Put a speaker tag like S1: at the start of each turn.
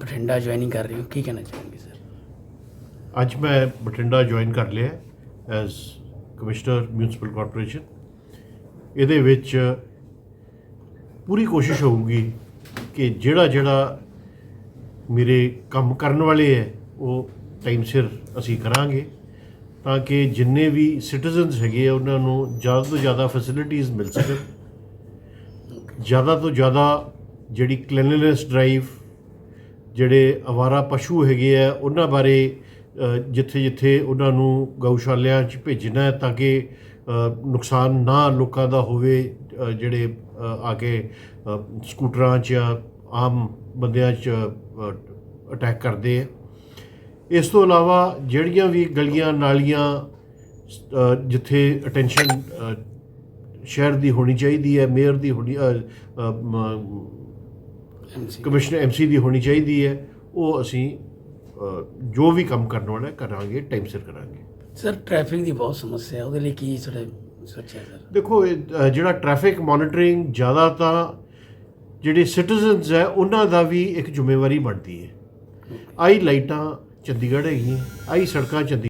S1: Bathinda joining ਕਰ ਰਹੇ ਹੋ। ਕੀ ਕਹਿਣਾ ਚਾਹੋਗੇ ਸਰ
S2: ਅੱਜ ਮੈਂ ਬਠਿੰਡਾ ਜੁਆਇਨ ਕਰ ਲਿਆ ਐਜ਼ ਕਮਿਸ਼ਨਰ ਮਿਊਨਿਸਪਲ ਕਾਰਪੋਰੇਸ਼ਨ ਇਹਦੇ ਵਿੱਚ ਪੂਰੀ ਕੋਸ਼ਿਸ਼ ਹੋਊਗੀ ਕਿ ਜਿਹੜਾ ਜਿਹੜਾ ਮੇਰੇ ਕੰਮ ਕਰਨ ਵਾਲੇ ਹੈ ਉਹ ਟਾਈਮ ਸਿਰ ਅਸੀਂ ਕਰਾਂਗੇ ਤਾਂ ਕਿ ਜਿੰਨੇ ਵੀ ਸਿਟੀਜ਼ਨਸ ਹੈਗੇ ਆ ਉਹਨਾਂ ਨੂੰ ਜ਼ਿਆਦਾ ਤੋਂ ਜ਼ਿਆਦਾ ਫੈਸਿਲਿਟੀਆਂ ਮਿਲ ਸਕਣ। ਜ਼ਿਆਦਾ ਤੋਂ ਜ਼ਿਆਦਾ ਜਿਹੜੀ ਕਲੀਨਲੀਨੈਸ ਡਰਾਈਵ ਜਿਹੜੇ ਅਵਾਰਾ ਪਸ਼ੂ ਹੈਗੇ ਆ, ਉਹਨਾਂ ਬਾਰੇ ਜਿੱਥੇ ਜਿੱਥੇ ਉਹਨਾਂ ਨੂੰ ਗਊਸ਼ਾਲਿਆਂ 'ਚ ਭੇਜਣਾ ਹੈ ਤਾਂ ਕਿ ਨੁਕਸਾਨ ਨਾ ਲੋਕਾਂ ਦਾ ਹੋਵੇ ਜਿਹੜੇ ਆ ਕੇ ਸਕੂਟਰਾਂ 'ਚ ਜਾਂ ਆਮ ਬੰਦਿਆਂ 'ਚ ਅਟੈਕ ਕਰਦੇ ਆ। ਇਸ ਤੋਂ ਇਲਾਵਾ ਜਿਹੜੀਆਂ ਵੀ ਗਲੀਆਂ, ਨਾਲੀਆਂ ਜਿੱਥੇ ਅਟੈਂਸ਼ਨ ਸ਼ਹਿਰ ਦੀ ਹੋਣੀ ਚਾਹੀਦੀ ਹੈ ਮੇਅਰ ਦੀ ਹੋਣੀ ਮ-
S1: ਐਮਸੀ
S2: ਦੀ ਹੋਣੀ ਚਾਹੀਦੀ ਹੈ। ਉਹ ਅਸੀਂ ਜੋ ਵੀ ਕੰਮ ਕਰਨ ਵਾਲਾ ਕਰਾਂਗੇ ਟਾਈਮ ਸਿਰ ਕਰਾਂਗੇ।
S1: ਸਰ ਟ੍ਰੈਫਿਕ ਦੀ ਬਹੁਤ ਸਮੱਸਿਆ ਹੈ। ਉਹਦੇ ਲਈ ਕੀ ਤੁਹਾਡੇ ਸੋਚਿਆ ਸਰ?
S2: ਦੇਖੋ ਜਿਹੜਾ ਟ੍ਰੈਫਿਕ ਮੋਨੀਟਰਿੰਗ ਜ਼ਿਆਦਾ ਤਾਂ ਜਿਹੜੇ ਸਿਟੀਜ਼ਨਸ ਹੈ ਉਹਨਾਂ ਦਾ ਵੀ ਇੱਕ ਜ਼ਿੰਮੇਵਾਰੀ ਬਣਦੀ ਹੈ। ਆਈ ਲਾਈਟਾਂ ਚੰਡੀਗੜ੍ਹ ਹੈਗੀਆਂ ਆਈ ਸੜਕਾਂ ਚੰਡੀ